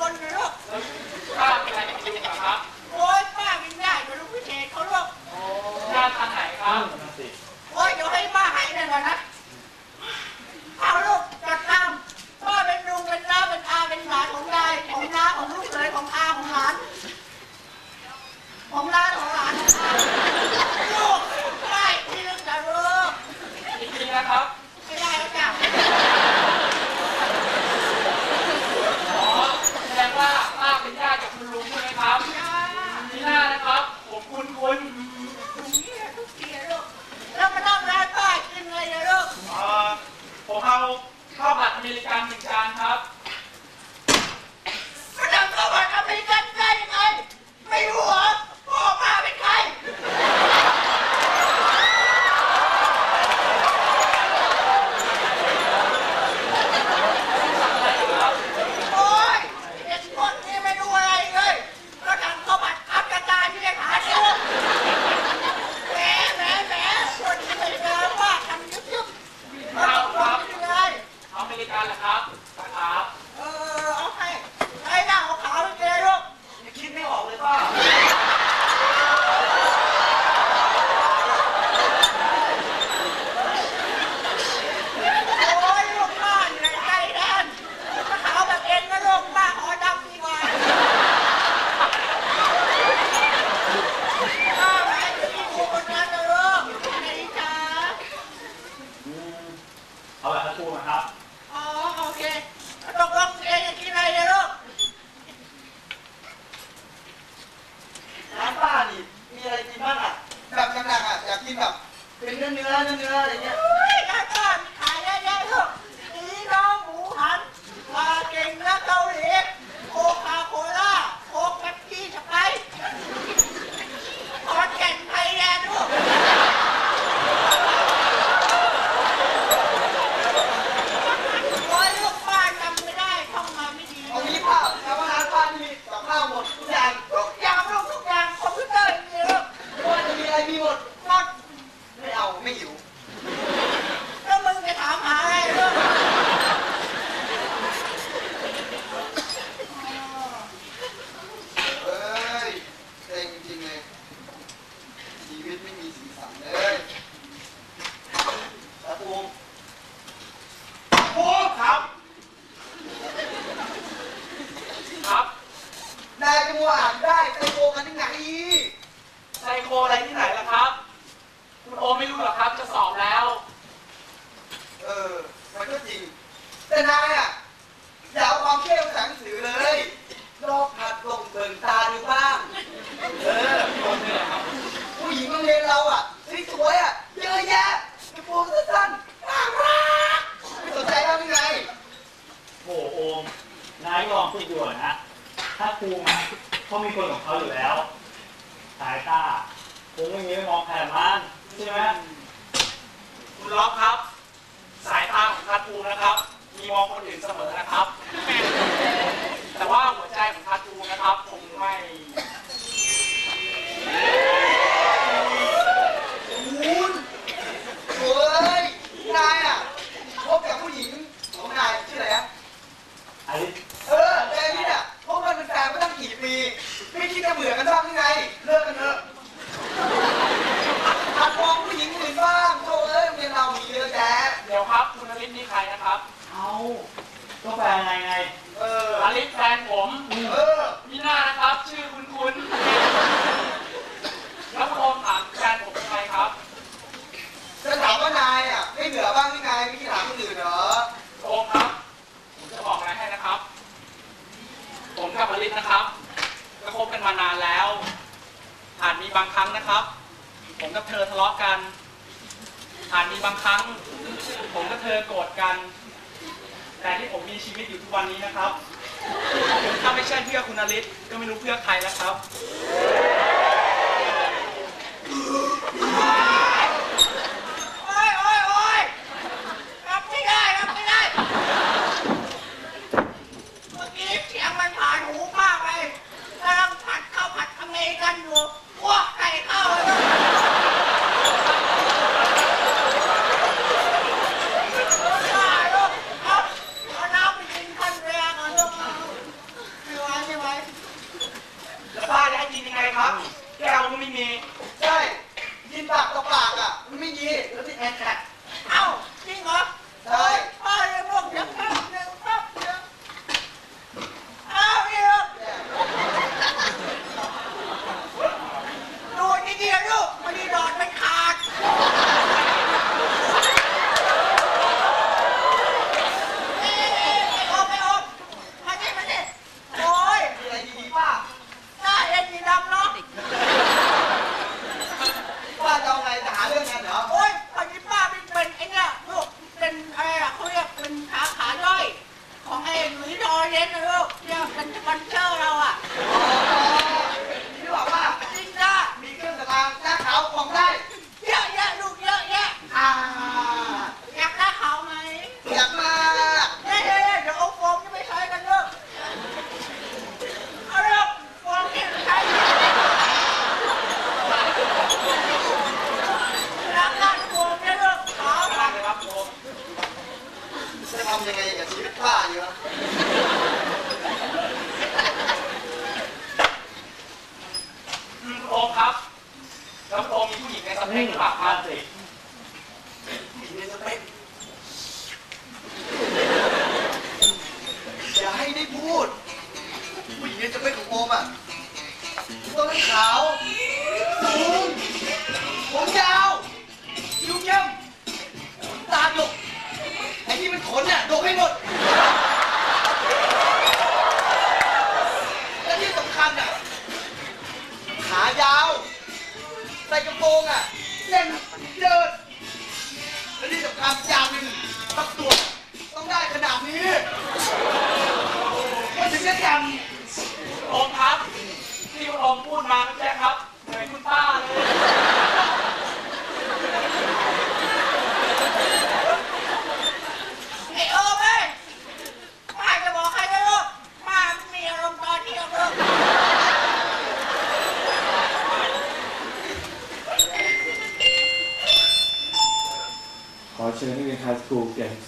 วนเลยลูกป้าเป็นอะไรกินเหรอครับโอ้ยป้ากินได้เดี๋ยวลูกพิเศษเขาลูกยาทางไหนครับโอ้ยเดี๋ยวให้ป้าหายหน่อยนะเอาลูกจัดตามพ่อเป็นลุงเป็นน้าเป็นอาเป็นหลานของยายของน้าของลูกเลยของอาของหลานของร้านของหลานลูกไม่ที่ลึกจะลูกดีนะครับ one กันล่ะครับ 女儿牛女儿。ัน แต่ที่ผมมีชีวิตอยู่ทุกวันนี้นะครับ ถ้าไม่ใช่เพื่อคุณนริตก็ไม่รู้เพื่อใครแล้วครับ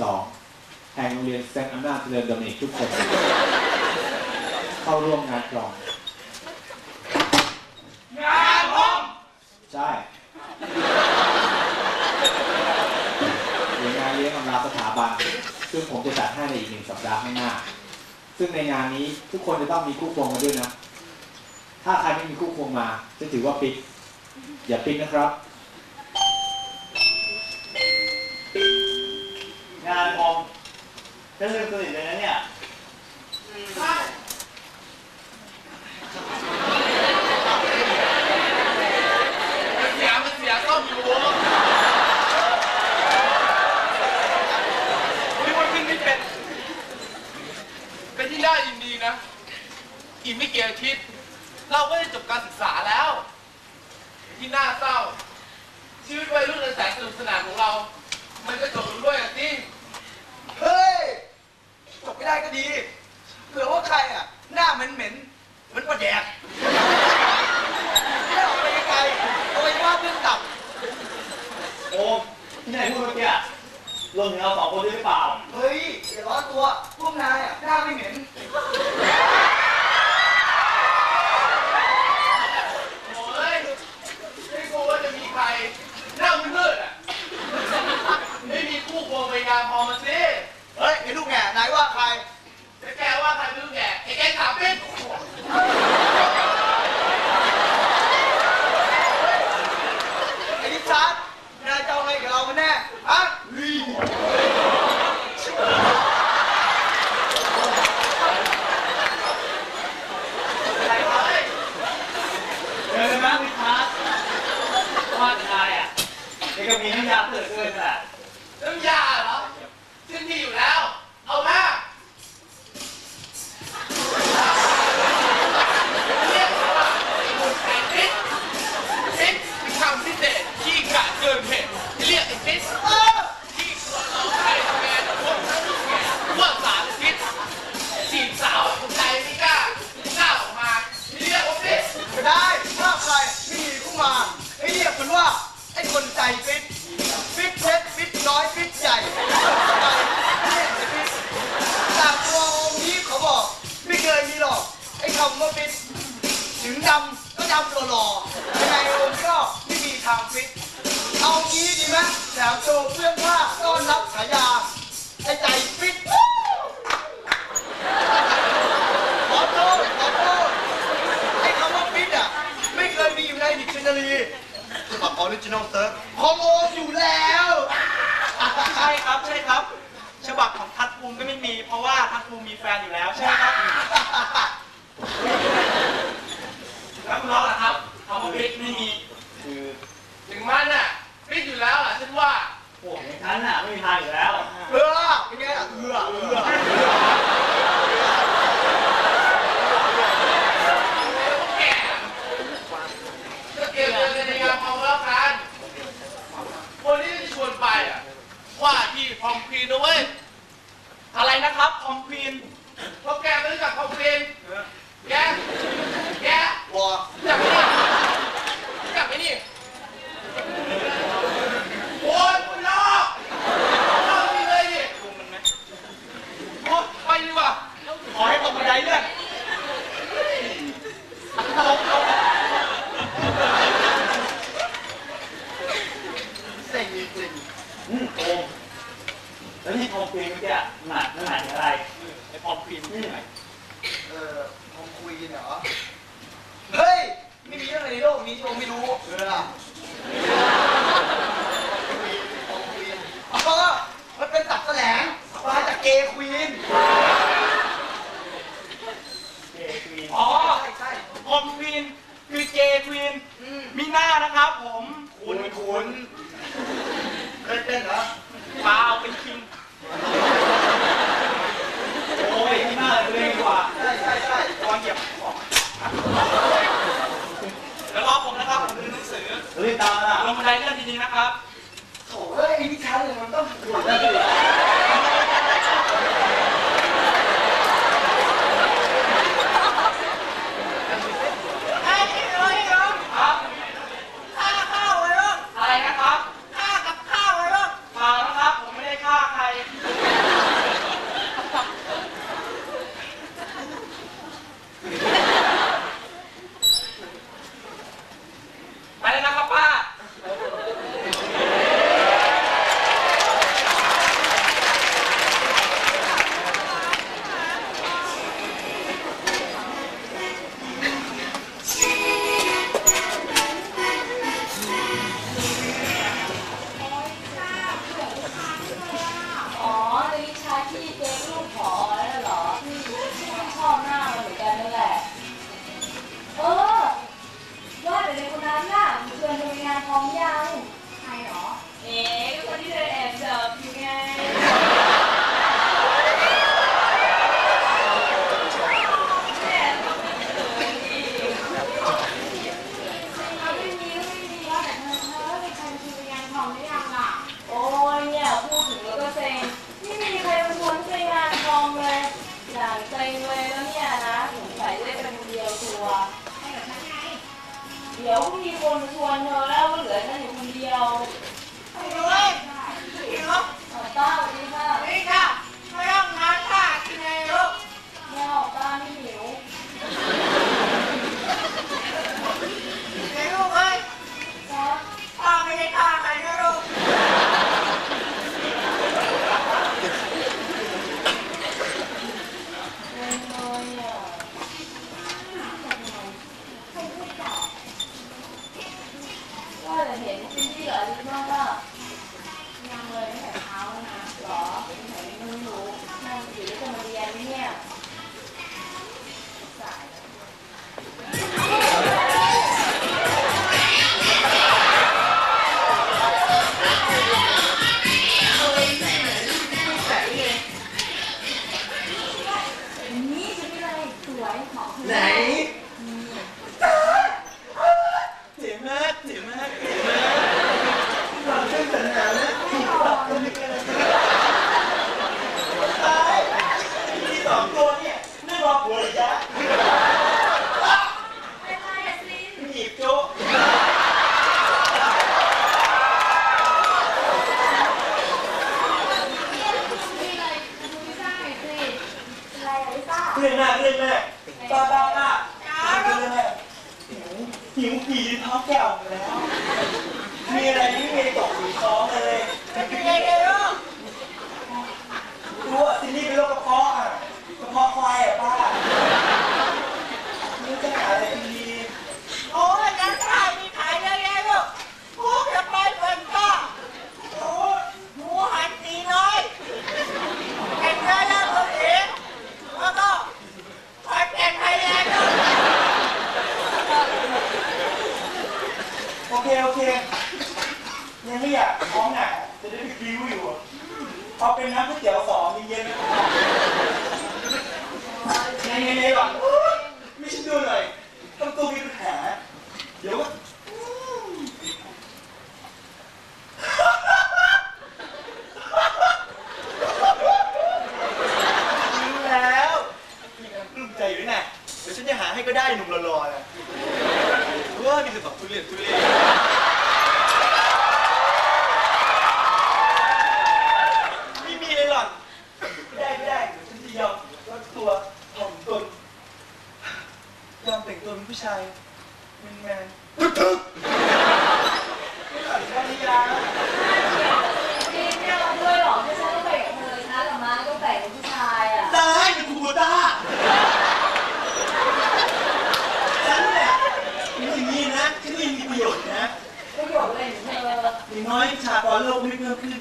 12 แห่งโรงเรียนแซงอำนาจเจริญดำเนินทุกคน เข้าร่วมงานกลอง งานห้องใช่เลงานเลี้ยงอำลาสถาบัน ซึ่งผมจะจัดให้ในอีกหนึ่งสัปดาห์ข้างหน้า ซึ่งในงานนี้ทุกคนจะต้องมีคู่ควงมาด้วยนะ ถ้าใครไม่มีคู่ควงมา จะถือว่าปิด อย่าปิดนะครับ งานมองถ้าลืมสนิทเลยนะเนี่ยเสียเสียส้มอยู่นี่วันขึ้นไม่เป็น เป็นที่น่ายินดีนะ อีไม่กี่อาทิตย์เราก็จะจบการศึกษาแล้ว ที่น่าเศร้า ชีวิตวัยรุ่นอัะแสนสนุกสนานของเรา มันก็จบ นี่องแล้วที่ทองฟิล์เมื่อกี้หนักนั่นหมางอะไรไอ้พอมควีนนี่ไหนเออผมคุยเหรอ เฮ้ย ไม่มีเรื่องอะไรในโลกนี้ที่ผมไม่รู้เออล่ะผมคุยอ๋อมันเป็นสับแสลงมาจากเกย์ควีน เจควีนอ๋อ ใช่ใช่พอมควีนคือเจควีน อืม มีหน้านะครับผม คุณคุณ เคยเป็นเหรอเปล่าเป็นคิงโอ้ยที่หน้าเลยดีกว่าใช่ใช่ใช่ระวังเหยียบของแล้วรอผมนะครับผมดูหนังสือรีบตามนะลงบันไดเลื่อนดีๆนะครับโถ่เอ้ยไอ้นี่ชั้นเลยมันต้องถูกแล้วดิ เป็นไรอะลิซ่าเรื่องแรกเรื่องแรกป้าป้าป้าจ้าเรื่ลูอกงแรกหิวหิวผีท้องแก้วหมดแล้ว มีอะไรที่ไม่ตกถึงท้องเลยเป็นยังไงเลยลูกรู้ว่าซินนี่เป็นโรคกระเพาะอะกระเพาะควายอะป้าไม่รู้จะหาอะไรดี โอ้ยงานฆ่ามีขายเยอะแยะลูกพวกจะไปเปิดป้าโอ้ยหมูหันตีน้อยแข่งได้แล้วตัวเองแล้วก็ไปแข่งไทยแลนด์ลูก โอ เคโอเคยังไม่อยากท้องหนักจะได้ไปคิ้วอยู่อะเอาเป็นน้ำก๋วยเตี๋ยวสองเย็นๆนะเย็นๆก่อนอุ๊ยไม่ใช่ดูหน่อยต้องตัวมีปัญหาเดี๋ยวก็รู้แล้วมีความปลื้มใจอยู่ด้วยนะเดี๋ยวฉันจะหาให้ก็ได้หนุ่มหล่อๆนะว่ามีแต่แบบทุเรศทุเรศไชัยมินแมนทึกทึกอัจฉริยะมีเงาด้วยเหรอไม่ใช่ต้องแบ่งกับเธอนะแต่มาก็แบ่งกับผู้ชายอะได้เป็คูโบต้าฉันนี่ยมีอย่างนี้นะฉันมีปยชน์นประโยชน์อะไรของเธอน้อยชากรโลกไม่เพิ่มขึ้น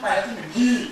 他也是你弟